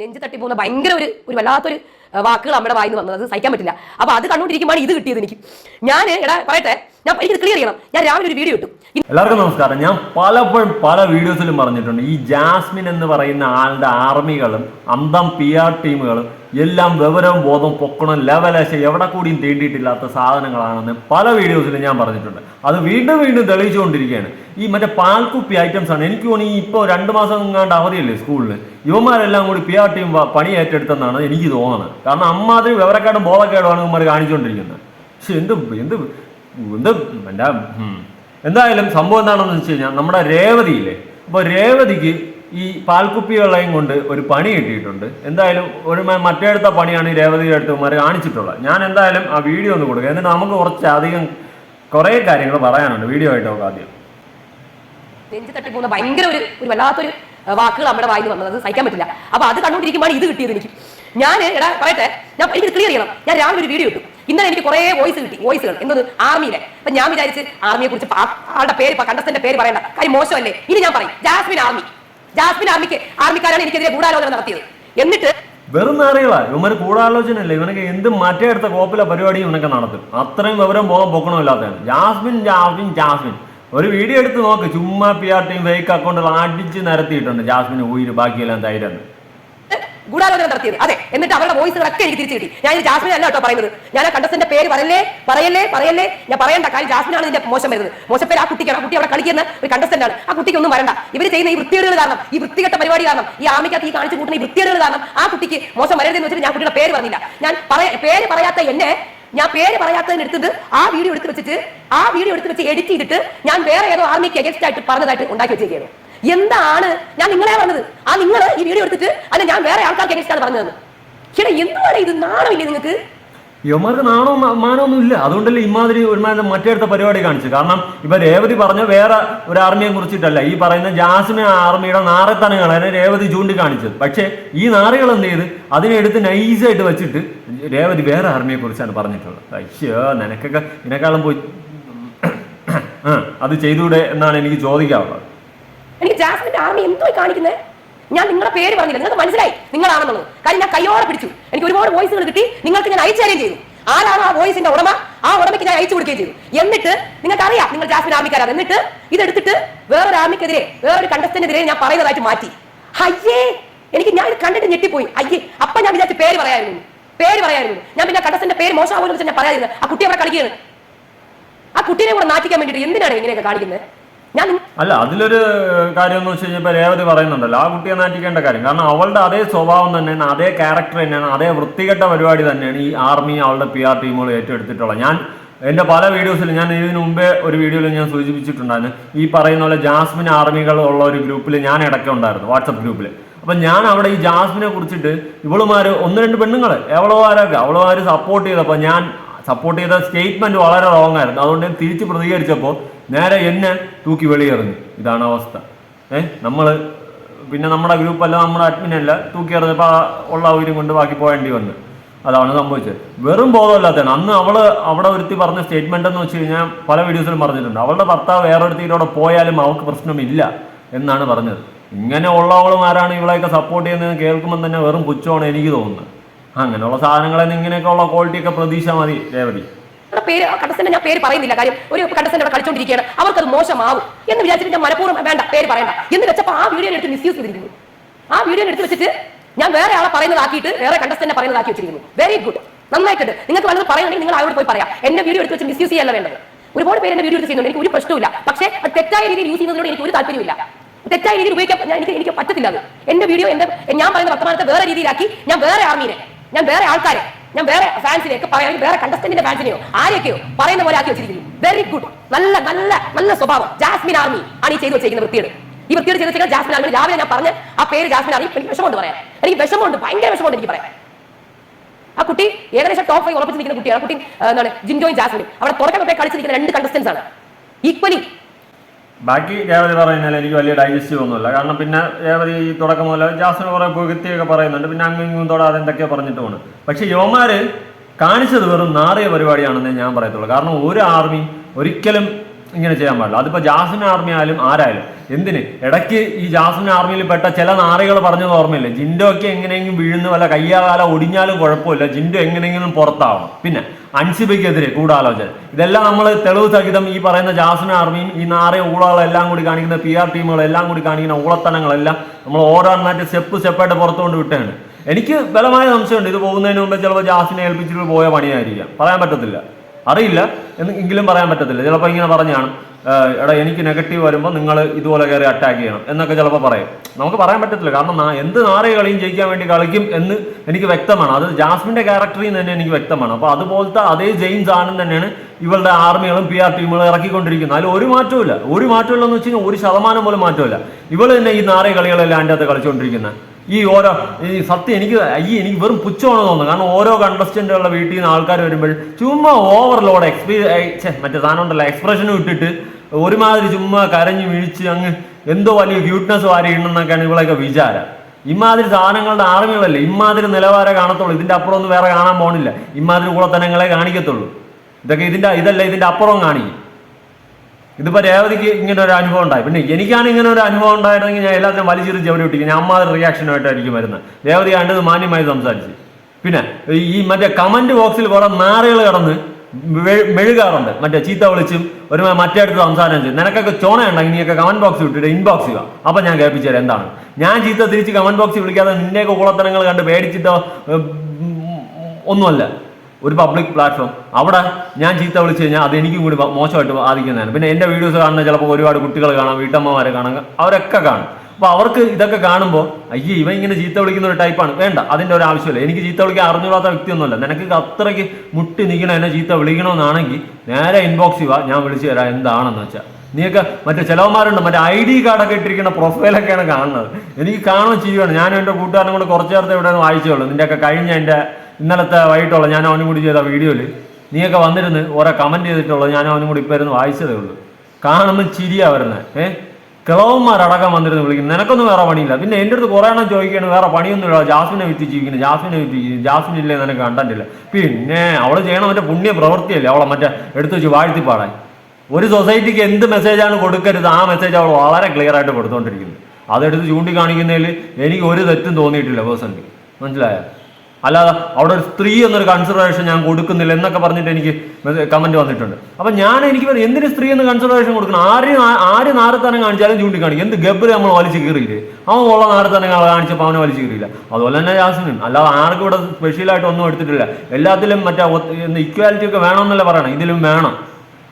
നെഞ്ച് തട്ടി പോകുന്ന ഭയങ്കര ഒരു ഒരു വല്ലാത്തൊരു വാക്കുകൾ നമ്മുടെ വായിന്ന് വന്നത് അത് സഹിക്കാൻ പറ്റില്ല. അപ്പൊ അത് കണ്ടുകൊണ്ടിരിക്കുമ്പോൾ ഇത് കിട്ടിയത് എനിക്ക്. ഞാൻ എടാ പറയട്ടെ ഞാൻ എനിക്ക് ക്ലിയർ ചെയ്യണം. ഞാൻ രാവിലെ ഒരു വീഡിയോ ഇട്ടു. എല്ലാവർക്കും നമസ്കാരം. ഞാൻ പലപ്പോഴും പല വീഡിയോസിലും പറഞ്ഞിട്ടുണ്ട്. ഈ ജാസ്മിൻ എന്ന് പറയുന്ന ആളുടെ ആർമികളും അന്തം പി ആർ ടീമുകളും എല്ലാം വിവരവും ബോധവും പൊക്കണം ലെവലേശ എവിടെ കൂടിയും തേണ്ടിയിട്ടില്ലാത്ത സാധനങ്ങളാണെന്ന് പല വീഡിയോസിലും ഞാൻ പറഞ്ഞിട്ടുണ്ട്. അത് വീണ്ടും വീണ്ടും തെളിയിച്ചുകൊണ്ടിരിക്കുകയാണ്. ഈ മറ്റേ പാൽക്കുപ്പി ഐറ്റംസ് ആണ്. എനിക്ക് തോന്നി ഇപ്പോൾ രണ്ട് മാസം എങ്ങാണ്ട് അവധിയല്ലേ സ്കൂളിൽ യുവമാരെല്ലാം കൂടി പി ആർ ടീം പണി ഏറ്റെടുത്തെന്നാണ് എനിക്ക് തോന്നുന്നത്. കാരണം അമ്മാതിരി വിവരക്കേടും ബോധക്കേടുമാണ് ഇവന്മാർ കാണിച്ചുകൊണ്ടിരിക്കുന്നത്. പക്ഷെ എന്ത് എന്ത് എന്ത് എന്റെ. എന്തായാലും സംഭവം എന്താണെന്ന് വെച്ച് കഴിഞ്ഞാൽ നമ്മുടെ രേവതിയില്ലേ അപ്പോൾ രേവതിക്ക് ഈ പാൽക്കുപ്പികളെയും കൊണ്ട് ഒരു പണി കിട്ടിയിട്ടുണ്ട്. എന്തായാലും ഒരു മറ്റേ മറ്റേടുത്ത പണിയാണ് ഈ രേവതിയുടെ അടുത്ത് മാറി കാണിച്ചിട്ടുള്ളത്. ഞാൻ എന്തായാലും ആ വീഡിയോ ഒന്ന് കൊടുക്കുക എന്നിട്ട് നമുക്ക് കുറച്ച് അധികം കുറേ കാര്യങ്ങൾ പറയാനുണ്ട്. വീഡിയോ ആയിട്ട് നോക്കാം ആദ്യം. നെഞ്ചു തട്ടി പോകുന്ന ഭയങ്കര ഒരു ഒരു വല്ലാത്തൊരു വാക്കുകൾ നമ്മുടെ വായിന്ന് വന്നത്. അത് സഹിക്കാൻ പറ്റില്ല. അപ്പൊ അത് കണ്ടുകൊണ്ടിരിക്കുമ്പോൾ ഇത് കിട്ടിയത് എനിക്ക്. ഞാൻ എടാ പറയട്ടെ. ഞാൻ എനിക്ക് ക്ലിയർ ചെയ്യണം. ഞാൻ രാവിലെ ഒരു വീഡിയോ ഇട്ടു. ഇന്നലെ എനിക്ക് കുറേ വോയിസ് കിട്ടി വോയിസുകൾ എന്നത് ആർമിയിലെ. അപ്പൊ ഞാൻ വിചാരിച്ച് ആർമിയെ കുറിച്ച് ആളുടെ പേര് കണ്ടസ്റ്റന്റെ പേര് പറയണ്ട. കാര്യം മോശമല്ലേ? ഇനി ഞാൻ പറയും ജാസ്മിൻ ആർമി. ജാസ്മിൻ ആർമിക്ക് ആർമിക്കാരാണ് എനിക്കെതിരെ ഗൂഢാലോചന നടത്തിയത്. എന്നിട്ട് വെറും നാറികളാ. ഇവന്മാർ കൂടാലോചനയല്ലേ ഇവനൊക്കെ എന്ത് മറ്റേ അടുത്ത കോപ്പിലെ പരിപാടി ഇവനൊക്കെ നടത്തും. അത്രയും വിവരം പോകാൻ പൊക്കണമില്ലാത്തതാണ് ജാസ്മിൻ ജാസ്മിൻ ജാസ്മിൻ. ഒരു വീഡിയോ എടുത്ത് നോക്ക്. ചുമ്മാ പി ആർ ടീം ഫേക്ക് അക്കൗണ്ടുകൾ അടിച്ച് നിരത്തിയിട്ടുണ്ട് ജാസ്മിൻ ഊര് ബാക്കിയെല്ലാം തൈരെന്ന്. ഗൂഢാലോചന നടത്തിയത്. അതെ എന്നിട്ട് അവരുടെ വോയിസുകളൊക്കെ എനിക്ക് തിരിച്ചു കിട്ടി. ഞാൻ ജാസ്മിൻ അല്ല കേട്ടോ പറയുന്നത്. ഞാൻ ആ കണ്ടസ്റ്റന്റെ പേര് പറയല്ലേ പറയല്ലേ പറയല്ലേ. ഞാൻ പറയണ്ട കാര്യം ജാസ്മിനാണ് ഇതിന്റെ മോശം വരുന്നത്. മോശം പേര് ആ കുട്ടിക്കാണ്. ആ കുട്ടി അവിടെ കളിക്കുന്ന ഒരു കണ്ടസ്റ്റന്റ് ആണ് ആ കുട്ടിക്ക് ഒന്നും വരണ്ട. ഇവർ ചെയ്യുന്ന ഈ വൃത്തികേടുകൾ കാരണം ഈ വൃത്തികെട്ട പരിപാടി കാരണം ഈ ആമിക്കകത്ത് ഈ കാണിച്ചു കൂട്ടുന്ന ഈ വൃത്തികേടുകൾ കാരണം ആ കുട്ടിക്ക് മോശം വരരുതെന്ന് വെച്ചിട്ട് ഞാൻ കുട്ടിയുടെ പേര് പറഞ്ഞില്ല. ഞാൻ പേര് പറയാത്ത എന്നെ ഞാൻ പേര് പറയാത്തതിന് എടുത്തിട്ട് ആ വീഡിയോ എടുത്ത് വെച്ചിട്ട് ആ വീഡിയോ എടുത്ത് വെച്ച് എഡിറ്റ് ചെയ്തിട്ട് ഞാൻ വേറെ ഏതോ ആർമിക്ക് അഗേൻസ്റ്റ് ആയിട്ട് പറഞ്ഞതായിട്ട് ഉണ്ടാക്കി വെച്ചിരിക്കുകയാണ്. എന്താണ് ഞാൻ നിങ്ങളെ പറഞ്ഞത്? ആ നിങ്ങൾ ഈ വീഡിയോ എടുത്തിട്ട് അല്ല ഞാൻ വേറെ ആൾക്കാർക്ക് അഗേൻസ്റ്റ് ആണ് പറഞ്ഞത് ചേട്ടാ എന്തുവാണ് ഇത്? നാണമില്ലേ നിങ്ങൾക്ക് ഇവന്മാർക്ക് നാണോ മാനമൊന്നും ഇല്ല. അതുകൊണ്ടല്ലേ ഇമാതിരി ഒരുമാതിരി മറ്റേടുത്ത പരിപാടി കാണിച്ചു കാരണം ഇപ്പൊ രേവതി പറഞ്ഞ വേറെ ഒരു ആർമിയെ കുറിച്ചിട്ടല്ല. ഈ പറയുന്ന ജാസ്മിൻ ആർമിയുടെ നാറത്തനങ്ങളാണ് രേവതി ചൂണ്ടിക്കാണിച്ചത്. പക്ഷേ ഈ നാറികൾ എന്ത് ചെയ്ത്? അതിനെ എടുത്ത് നൈസായിട്ട് വെച്ചിട്ട് രേവതി വേറെ ആർമിയെ കുറിച്ചാണ് പറഞ്ഞിട്ടുള്ളത്. അയ്യോ നിനക്കൊക്കെ ഇതിനേക്കാളും പോയി അത് ചെയ്തൂടെ എന്നാണ് എനിക്ക് ചോദിക്കാറുള്ളത് എനിക്ക് ജാസ്മിന്റെ ആർമി എന്തോ കാണിക്കുന്നത് ഞാൻ നിങ്ങളുടെ പേര് പറഞ്ഞില്ല. നിങ്ങൾക്ക് മനസ്സിലായി? നിങ്ങളാണെന്നുള്ളത്. കാര്യം ഞാൻ കയ്യോടെ പിടിച്ചു. എനിക്ക് ഒരുപാട് വോയിസുകൾ കിട്ടി. നിങ്ങൾക്ക് ഞാൻ അയച്ചു തരുകയും ചെയ്തു. ആരാണ് ആ വോയിസിന്റെ ഉടമ? ആ ഉടമയ്ക്ക് ഞാൻ അയച്ചു കൊടുക്കുകയും ചെയ്തു. എന്നിട്ട് നിങ്ങൾക്ക് അറിയാം നിങ്ങൾ ജാസ്മിൻ ആർമിക്കാരാണ്. എന്നിട്ട് ഇതെടുത്തിട്ട് വേറൊരു ആർമിക്കെതിരെ വേറൊരു കണ്ടസ്റ്റന്റിനെതിരെ ഞാൻ പറയുന്നതായിട്ട് മാറ്റി. അയ്യേ! എനിക്ക് ഞാൻ കണ്ടിട്ട് ഞെട്ടിപ്പോയി. അയ്യേ! അപ്പൊ ഞാൻ വിചാരിച്ച പേര് പറയായിരുന്നു. പേര് പറയായിരുന്നു. ഞാൻ പിന്നെ കണ്ടസ്റ്റന്റെ പേര് മോശമാകുമെന്ന് വെച്ചാൽ ഞാൻ പറയാതിരുന്നത്. ആ കുട്ടി അവിടെ കളിക്കുകയാണ്. ആ കുട്ടീനെ കൂടെ നാട്ടിക്കാൻ വേണ്ടിയിട്ട് എന്തിനാണ് ഇങ്ങനെയൊക്കെ കാണിക്കുന്നത്? ഞാൻ അല്ല അതിലൊരു കാര്യം എന്ന് വെച്ച് കഴിഞ്ഞാൽ രേവതി പറയുന്നുണ്ടല്ലോ ആ കുട്ടിയെ നാറ്റിക്കേണ്ട കാര്യം. കാരണം അവളുടെ അതേ സ്വഭാവം തന്നെയാണ് അതേ ക്യാരക്ടർ തന്നെയാണ് അതേ വൃത്തികെട്ട പരിപാടി തന്നെയാണ് ഈ ആർമി അവളുടെ പി ആർ ടീമുകൾ ഏറ്റെടുത്തിട്ടുള്ളത്. ഞാൻ എന്റെ പല വീഡിയോസിലും ഞാൻ ഇതിനു മുമ്പേ ഒരു വീഡിയോയിൽ ഞാൻ സൂചിപ്പിച്ചിട്ടുണ്ടായിരുന്നു. ഈ പറയുന്ന പോലെ ജാസ്മിൻ ആർമികൾ ഉള്ള ഒരു ഗ്രൂപ്പിൽ ഞാൻ ഇടയ്ക്ക് ഉണ്ടായിരുന്നു വാട്സപ്പ് ഗ്രൂപ്പിൽ അപ്പം ഞാൻ അവിടെ ഈ ജാസ്മിനെ കുറിച്ചിട്ട് ഇവളുമാര് ഒന്ന് രണ്ട് പെണ്ണുങ്ങൾ ആരൊക്കെ അവളുമാര് സപ്പോർട്ട് ചെയ്തപ്പോൾ ഞാൻ സപ്പോർട്ട് ചെയ്ത സ്റ്റേറ്റ്മെന്റ് വളരെ റോങ് ആയിരുന്നു. അതുകൊണ്ട് തിരിച്ച് പ്രതികരിച്ചപ്പോൾ നേരെ എന്നെ തൂക്കി വെളിയെറിഞ്ഞു. ഇതാണ് അവസ്ഥ. ഏ നമ്മൾ പിന്നെ നമ്മുടെ ഗ്രൂപ്പല്ല നമ്മുടെ അഡ്മിനല്ല തൂക്കി എറിഞ്ഞപ്പോൾ ഉള്ള ഉയരം കൊണ്ട് ബാക്കി പോകേണ്ടി വന്നു. അതാണ് സംഭവിച്ചത്. വെറും ബോധമില്ലാത്തതാണ്. അന്ന് അവൾ അവിടെ ഒരുത്തി പറഞ്ഞ സ്റ്റേറ്റ്മെന്റ് എന്ന് വെച്ച് കഴിഞ്ഞാൽ പല വീഡിയോസിലും പറഞ്ഞിട്ടുണ്ട്. അവളുടെ ഭർത്താവ് വേറൊരുത്തിയിലൂടെ പോയാലും അവൾക്ക് പ്രശ്നമില്ല എന്നാണ് പറഞ്ഞത്. ഇങ്ങനെ ഉള്ളവളും ഉള്ളവളുമാരാണ് ഇവളെയൊക്കെ സപ്പോർട്ട് ചെയ്യുന്നതെന്ന് കേൾക്കുമ്പോൾ തന്നെ വെറും പുച്ഛമാണ് എനിക്ക് തോന്നുന്നത്. അങ്ങനെയുള്ള സാധനങ്ങളിൽ ഇങ്ങനെയൊക്കെ ഉള്ള ക്വാളിറ്റിയൊക്കെ പ്രതീക്ഷ മതി രേവതി. പേര് കണ്ടസ്റ്റന്റ് ഞാൻ പേര് പറയുന്നില്ല. കാര്യം ഒരു കണ്ടസ്റ്റന്റ് അവിടെ കളിച്ചോണ്ടിരിക്കുകയാണ്. അവർക്കത് മോശമാവും എന്ന് വിചാരിച്ചിട്ട് ഞാൻ മനഃപൂർവം വേണ്ട പേര് പറയണ്ട. എന്ന് വെച്ചപ്പോൾ ആ വീഡിയോ എടുത്ത് മിസ്യൂസ് ചെയ്തിരിക്കുന്നു. ആ വീഡിയോ എടുത്ത് വെച്ചിട്ട് ഞാൻ വേറെ ആളെ പറയുന്നതാക്കിയിട്ട് വേറെ കണ്ടസ്റ്റന്റ് പറയുന്നതാക്കി വെച്ചിരിക്കുന്നു. വെരി ഗുഡ് നന്നായിട്ടുണ്ട്. നിങ്ങൾക്ക് വല്ലത് പറയുകയാണെങ്കിൽ നിങ്ങൾ അവരോട് പോയി പറയാം. എന്റെ വീഡിയോ എടുത്ത് വെച്ച് മിസ്യൂസ് ചെയ്യല്ല വേണ്ടത്. ഒരുപാട് പേര് എന്റെ വീഡിയോ എടുത്ത് ചെയ്യുന്നുണ്ട്. എനിക്ക് ഒരു പ്രശ്നമില്ല പക്ഷേ അത് തെറ്റായ രീതിയിൽ യൂസ് ചെയ്യുന്നതിനോട് എനിക്ക് ഒരു താല്പര്യമില്ല തെറ്റായ രീതിയിൽ ഉപയോഗിക്കാൻ എനിക്ക് എനിക്ക് പറ്റത്തില്ല അത്. എന്റെ വീഡിയോ എന്റെ ഞാൻ പറയുന്ന വർത്തമാനത്തെ വേറെ രീതിയിലാക്കി ഞാൻ വേറെ ആർമീനെ ഞാൻ വേറെ ആൾക്കാരെ ഞാൻ വേറെ ഫാൻസിനെയൊക്കെ പറയാൻ വേറെ കണ്ടസ്റ്റന്റിന്റെ ഫാൻസിനെയോ ആരെയൊക്കെയോ പറയുന്ന പോലെ ആക്കി വെച്ചിരിക്കുന്നു. വെരി ഗുഡ് നല്ല നല്ല നല്ല സ്വഭാവം. ജാസ്മിൻ ആർമി ആണ് ഈ ചെയ്തു വെച്ചിരിക്കുന്ന വൃത്തിയുടെ ഈ വൃത്തിയുടെ ചെയ്ത് വെച്ചാൽ ജാസ്മിൻ ആർമി രാവിലെ ഞാൻ പറഞ്ഞ ആ പേര് ജാസ്മിൻ ആർമി എനിക്ക് വിഷമമുണ്ട് പറയാൻ. എനിക്ക് വിഷമമുണ്ട് ഭയങ്കര വിഷമമുണ്ട് എനിക്ക് പറയാൻ. ആ കുട്ടി ഏകദേശം ടോപ്പ് ഫൈവ് ഉറപ്പിച്ച് കുട്ടിയാണ്. കുട്ടി എന്താണ് ജിൻജോയും ജാസ്മിനും. അവിടെ തുടക്കം കളിച്ചിരിക്കുന്ന രണ്ട് കണ്ടസ്റ്റൻസ് ആണ്. ഈക്വലി ബാക്കി രേവതി പറയുന്നതിൽ എനിക്ക് വലിയ ഡൈജസ്റ്റീവ് ഒന്നുമില്ല. കാരണം പിന്നെ രേവതി ഈ തുടക്കം മുതൽ ജാസ്മിന് കുറെ പുകത്തിയൊക്കെ പറയുന്നുണ്ട്. പിന്നെ അങ്ങും ഇങ്ങും തൊടാതെ എന്തൊക്കെയോ പറഞ്ഞിട്ട് പോണ്. പക്ഷെ യോമാര് കാണിച്ചത് വെറും നാറിയ പരിപാടിയാണെന്നേ ഞാൻ പറയത്തുള്ളൂ. കാരണം ഒരു ആർമി ഒരിക്കലും ഇങ്ങനെ ചെയ്യാൻ പാടില്ല. അതിപ്പോ ജാസ്മിൻ ആർമി ആയാലും ആരായാലും എന്തിന്? ഇടയ്ക്ക് ഈ ജാസ്മിൻ ആർമിയിൽ പെട്ട ചില നാറികൾ പറഞ്ഞത് ഓർമ്മയില്ലേ? ജിൻഡോ ഒക്കെ എങ്ങനെയെങ്കിലും വീഴുന്ന വല്ല കയ്യാകാല ഒടിഞ്ഞാലും കുഴപ്പമില്ല. ജിൻഡോ എങ്ങനെയെങ്കിലും പുറത്താവണം. പിന്നെ അൻസിബയ്ക്കെതിരെ ഗൂഢാലോചന. ഇതെല്ലാം നമ്മൾ തെളിവ് സഹിതം ഈ പറയുന്ന ജാസ്മിൻ ആർമിയും ഈ നാറിയ ഊളകളെല്ലാം കൂടി കാണിക്കുന്ന പി ആർ ടീമുകളെല്ലാം കൂടി കാണിക്കുന്ന ഊളത്തനങ്ങളെല്ലാം നമ്മൾ ഓരോന്നായിട്ട് സ്റ്റെപ്പ് സ്റ്റെപ്പായിട്ട് പുറത്തുകൊണ്ട് വിട്ടാണ്. എനിക്ക് ബലമായ സംശയമുണ്ട്. ഇത് പോകുന്നതിന് മുമ്പ് ചിലപ്പോൾ ജാസ്മിനെ ഏൽപ്പിച്ചിട്ട് പോയ പണിയായിരിക്കാം. പറയാൻ പറ്റത്തില്ല. അറിയില്ല എന്നെങ്കിലും പറയാൻ പറ്റത്തില്ല. ചിലപ്പോൾ ഇങ്ങനെ പറഞ്ഞാണ് എടാ എനിക്ക് നെഗറ്റീവ് വരുമ്പോൾ നിങ്ങൾ ഇതുപോലെ കയറി അറ്റാക്ക് ചെയ്യണം എന്നൊക്കെ ചിലപ്പോൾ പറയും. നമുക്ക് പറയാൻ പറ്റത്തില്ല. കാരണം എന്ത് നാറിയ കളിയും ജയിക്കാൻ വേണ്ടി കളിക്കും എന്ന് എനിക്ക് വ്യക്തമാണ്. അത് ജാസ്മിന്റെ ക്യാരക്ടറിൽ തന്നെ എനിക്ക് വ്യക്തമാണ്. അപ്പോൾ അതുപോലത്തെ അതേ ജെയിംസ് ആണെന്ന് തന്നെയാണ് ഇവളുടെ ആർമികളും പി ആർ ടീമുകളും ഇറക്കിക്കൊണ്ടിരിക്കുന്നത്. അതിൽ ഒരു മാറ്റവും ഒരു മാറ്റമില്ല എന്ന് വെച്ച് കഴിഞ്ഞാൽ ഒരു ശതമാനം പോലും മാറ്റമില്ല ഇവൾ തന്നെ ഈ നാറിയ കളികളെല്ലാം അതിന്റെ അകത്ത് കളിച്ചുകൊണ്ടിരിക്കുന്നത് ഈ ഓരോ ഈ സത്യം എനിക്ക് ഈ എനിക്ക് വെറും പുച്ഛമാണ് തോന്നുന്നത് കാരണം ഓരോ കണ്ടസ്റ്റന്റുകളുടെ വീട്ടിൽ നിന്ന് ആൾക്കാർ വരുമ്പോൾ ചുമ്മാ ഓവർലോഡ് എക്സ്പീ മറ്റേ സാധനം ഉണ്ടല്ലോ എക്സ്പ്രഷനും ഇട്ടിട്ട് ഒരുമാതിരി ചുമ്മാ കരഞ്ഞു വീഴ്ച അങ്ങ് എന്തോ വലിയ ക്യൂട്ട്നെസ് വാരി ഇടണമെന്നൊക്കെയാണ് ഇവളൊക്കെ വിചാരം. ഇമാതിരി സാധനങ്ങളുടെ ആർമികളല്ലേ ഇമാതിരി നിലവാരം കാണത്തുള്ളൂ. ഇതിന്റെ അപ്പുറം ഒന്നും വേറെ കാണാൻ പോണില്ല. ഇമാതിരി കൂടെ തന്നെ കാണിക്കത്തുള്ളൂ. ഇതൊക്കെ ഇതിന്റെ ഇതല്ല ഇതിന്റെ അപ്പുറം കാണിക്കും. ഇതിപ്പോ രേവതിക്ക് ഇങ്ങനെ ഒരു അനുഭവം ഉണ്ടായി. പിന്നെ എനിക്കാണ് ഇങ്ങനെ ഒരു അനുഭവം ഉണ്ടായിരുന്നെങ്കിൽ ഞാൻ എല്ലാത്തിനും വലിച്ചിരി ചവിടി വിട്ടി ഞാൻ അമ്മാതിരി റിയാക്ഷനായിട്ടായിരിക്കും വരുന്നത്. രേവതി കണ്ടത് മാന്യമായി സംസാരിച്ച്. പിന്നെ ഈ മറ്റേ കമന്റ് ബോക്സിൽ കുറെ നാറുകൾ കടന്ന് മെഴുകാറുണ്ട്. മറ്റേ ചീത്ത വിളിച്ചും ഒരു മറ്റേ അടുത്ത് സംസാരം ചെയ്യും. നിനക്കൊക്കെ ചോണ ഉണ്ടെങ്കിൽ നീയൊക്കെ കമന്റ് ബോക്സ് വിട്ടിട്ട് ഇൻബോക്സ് ചെയ്യുക അപ്പൊ ഞാൻ കേൾപ്പിച്ചു തരാം എന്താണ്. ഞാൻ ചീത്ത തിരിച്ച് കമന്റ് ബോക്സിൽ വിളിക്കാതെ നിന്റെയൊക്കെ കുളത്തരങ്ങൾ കണ്ട് പേടിച്ചിട്ടോ ഒന്നുമല്ല. ഒരു പബ്ലിക് പ്ലാറ്റ്ഫോം അവിടെ ഞാൻ ചീത്ത വിളിച്ചു കഴിഞ്ഞാൽ അത് എനിക്കും കൂടി മോശമായിട്ട് ബാധിക്കുന്നതാണ്. പിന്നെ എന്റെ വീഡിയോസ് കാണുന്ന ചിലപ്പോൾ ഒരുപാട് കുട്ടികൾ കാണാം വീട്ടമ്മമാരെ കാണാം അവരൊക്കെ കാണും. അപ്പോൾ അവർക്ക് ഇതൊക്കെ കാണുമ്പോൾ അയ്യേ ഇവൻ ഇങ്ങനെ ചീത്ത വിളിക്കുന്ന ഒരു ടൈപ്പാണ് വേണ്ട അതിന്റെ ഒരു ആവശ്യമില്ല. എനിക്ക് ചീത്ത വിളിക്കാൻ അറിഞ്ഞുകൂടാത്ത വ്യക്തിയൊന്നുമല്ല. നിനക്ക് അത്രയ്ക്ക് മുട്ടി നിൽക്കണം എന്നെ ചീത്ത വിളിക്കണമെന്നാണെങ്കിൽ നേരെ ഇൻബോക്സ് ചെയ്യുക ഞാൻ വിളിച്ചു തരാം എന്താണെന്ന് വെച്ചാൽ നീയൊക്കെ മറ്റേ ചിലവന്മാരുണ്ട് മറ്റേ ഐ ഡി കാർഡൊക്കെ ഇട്ടിരിക്കുന്ന പ്രൊഫൈലൊക്കെയാണ് കാണുന്നത്. എനിക്ക് കാണുകയും ചെയ്യുകയാണ് ഞാനും എന്റെ കൂട്ടുകാരനും കൂടെ കുറച്ച് നേരത്തെ ഇവിടെ നിന്ന് വായിച്ചുള്ളൂ നിന്റെയൊക്കെ കഴിഞ്ഞ എന്റെ ഇന്നലത്തെ വൈകിട്ടുള്ള ഞാൻ അവനും കൂടി ചെയ്ത വീഡിയോയിൽ നീയൊക്കെ വന്നിരുന്ന് ഓരോ കമന്റ് ചെയ്തിട്ടുള്ളത് ഞാൻ അവനും കൂടി ഇപ്പോൾ ഇരുന്ന് വായിച്ചതേ ഉള്ളൂ. കാണുമ്പോൾ ചിരിയാ വരുന്നത്. ഏഹ് കിളവന്മാരടക്കം വന്നിരുന്ന് വിളിക്കുന്നു. നിനക്കൊന്നും വേറെ പണിയില്ല. പിന്നെ എന്റെ അടുത്ത് കുറേ എണ്ണം ചോദിക്കുകയാണ് വേറെ പണിയൊന്നും ഇല്ല ജാസ്മിനെ വിറ്റ് ജീവിക്കുന്നു. ജാസ്മിനെ വിറ്റ് ജാസ്മിൻ ഇല്ലേ നിനക്ക് കണ്ടില്ല പിന്നെ അവൾ ചെയ്യണം മറ്റേ പുണ്യ പ്രവൃത്തിയല്ലേ അവളെ മറ്റേ എടുത്തു വെച്ച് വാഴ്ത്തിപ്പാടാൻ. ഒരു സൊസൈറ്റിക്ക് എന്ത് മെസ്സേജാണ് കൊടുക്കരുത് ആ മെസ്സേജ് അവൾ വളരെ ക്ലിയർ ആയിട്ട് കൊടുത്തുകൊണ്ടിരിക്കുന്നത് അതെടുത്ത് ചൂണ്ടിക്കാണിക്കുന്നതിൽ എനിക്ക് ഒരു തെറ്റും തോന്നിയിട്ടില്ല പേഴ്സണലി മനസ്സിലായോ? അല്ലാതെ അവിടെ ഒരു സ്ത്രീ എന്നൊരു കൺസിഡറേഷൻ ഞാൻ കൊടുക്കുന്നില്ല എന്നൊക്കെ പറഞ്ഞിട്ട് എനിക്ക് കമന്റ് വന്നിട്ടുണ്ട്. അപ്പൊ ഞാൻ എനിക്ക് എന്തിന് സ്ത്രീ എന്ന് കൺസിഡറേഷൻ കൊടുക്കണം? ആര് ആര് നാരത്തനം കാണിച്ചാലും ചൂണ്ടിക്കാണിക്കും. എന്ത് ഗബ്ബര് നമ്മൾ വലിച്ചു കീറിയില്ലേ? അവൻ ഉള്ള നാരത്തനം കാണിച്ചപ്പോൾ അവനെ വലിച്ചു കീറിയില്ല. അതുപോലെ തന്നെ ജാസ്മിനും അല്ലാതെ ആർക്കും ഇവിടെ സ്പെഷ്യലായിട്ട് ഒന്നും എടുത്തിട്ടില്ല. എല്ലാത്തിലും മറ്റേ ഇക്വാലിറ്റി ഒക്കെ വേണമെന്നല്ല പറയണം? ഇതിലും വേണം.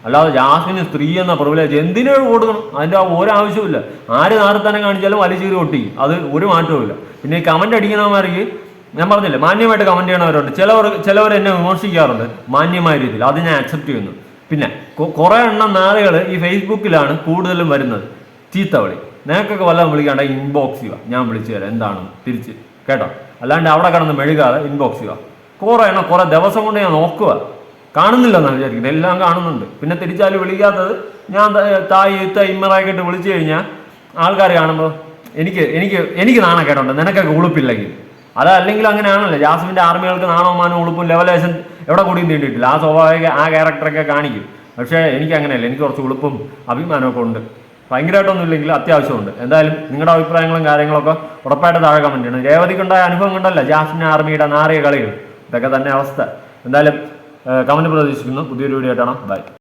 അല്ലാതെ ജാസ്മിന് സ്ത്രീ എന്ന പ്രിവിലേജ് എന്തിനു കൊടുക്കണം. അതിന്റെ ആ ഒരു ആവശ്യമില്ല ആര് നാരത്തനം കാണിച്ചാലും വലിച്ചീറി ഒട്ടിക്കും അത് ഒരു മാറ്റവും ഇല്ല പിന്നെ ഈ കമന്റ് അടിക്കുന്നവന്മാർക്ക് ഞാൻ പറഞ്ഞില്ലേ മാന്യമായിട്ട് കമന്റ് ചെയ്യണവരുണ്ട്. ചിലവർ ചിലവർ എന്നെ വിമർശിക്കാറുണ്ട്. മാന്യമായ രീതിയിൽ. അത് ഞാൻ അക്സെപ്റ്റ് ചെയ്യുന്നു. പിന്നെ കുറേ കുറെ എണ്ണം നാളുകൾ ഈ ഫേസ്ബുക്കിലാണ് കൂടുതലും വരുന്നത്. ചീത്തവിളി. നിനക്കൊക്കെ വല്ലതും വിളിക്കാണ്ട ഇൻബോക്സ് ചെയ്യുക. ഞാൻ വിളിച്ചു തരാം. എന്താണ്? തിരിച്ച്. കേട്ടോ? അല്ലാണ്ട് അവിടെ കിടന്ന് മെഴുകാതെ ഇൻബോക്സ് ചെയ്യുക. കുറേ എണ്ണം കുറേ ദിവസം കൊണ്ട് ഞാൻ നോക്കുക. കാണുന്നില്ലെന്നാണ് വിചാരിക്കുന്നത്. എല്ലാം കാണുന്നുണ്ട്. പിന്നെ തിരിച്ചാലും വിളിക്കാത്തത് ഞാൻ തായ് ഇത്ത ഇമ്മറായിക്കിട്ട് വിളിച്ചു കഴിഞ്ഞാൽ ആൾക്കാർ കാണുമ്പോൾ എനിക്ക് എനിക്ക് എനിക്ക് നാണക്കേടുണ്ട്. നിനക്കൊക്കെ ഉളുപ്പില്ലെങ്കിൽ. അതല്ലെങ്കിൽ അങ്ങനെയാണല്ലോ. ജാസ്മിന്റെ ആർമികൾക്ക് നാണവമാനും ഉളുപ്പും ലെവലേഷൻ എവിടെ കൂടിയും നീണ്ടിട്ടില്ല ആ സ്വാഭാവിക ആ ക്യാരക്ടറൊക്കെ കാണിക്കും. പക്ഷേ എനിക്ക് അങ്ങനെയല്ല. എനിക്ക് കുറച്ച് ഉളുപ്പും അഭിമാനമൊക്കെ ഉണ്ട്. ഭയങ്കരമായിട്ടൊന്നും ഇല്ലെങ്കിൽ അത്യാവശ്യമുണ്ട്. എന്തായാലും നിങ്ങളുടെ അഭിപ്രായങ്ങളും കാര്യങ്ങളൊക്കെ ഉറപ്പായിട്ട് താഴെ കമന്റ് ചെയ്യണം. രേവതിക്കുണ്ടായ അനുഭവം കണ്ടല്ല ജാസ്മിൻ ആർമിയുടെ നാറിയ കളികൾ. ഇതൊക്കെ തന്നെ അവസ്ഥ. എന്തായാലും കമന്റ് പ്രതീക്ഷിക്കുന്നു. പുതിയൊരു വീഡിയോ ആയിട്ടാണ് ബൈ.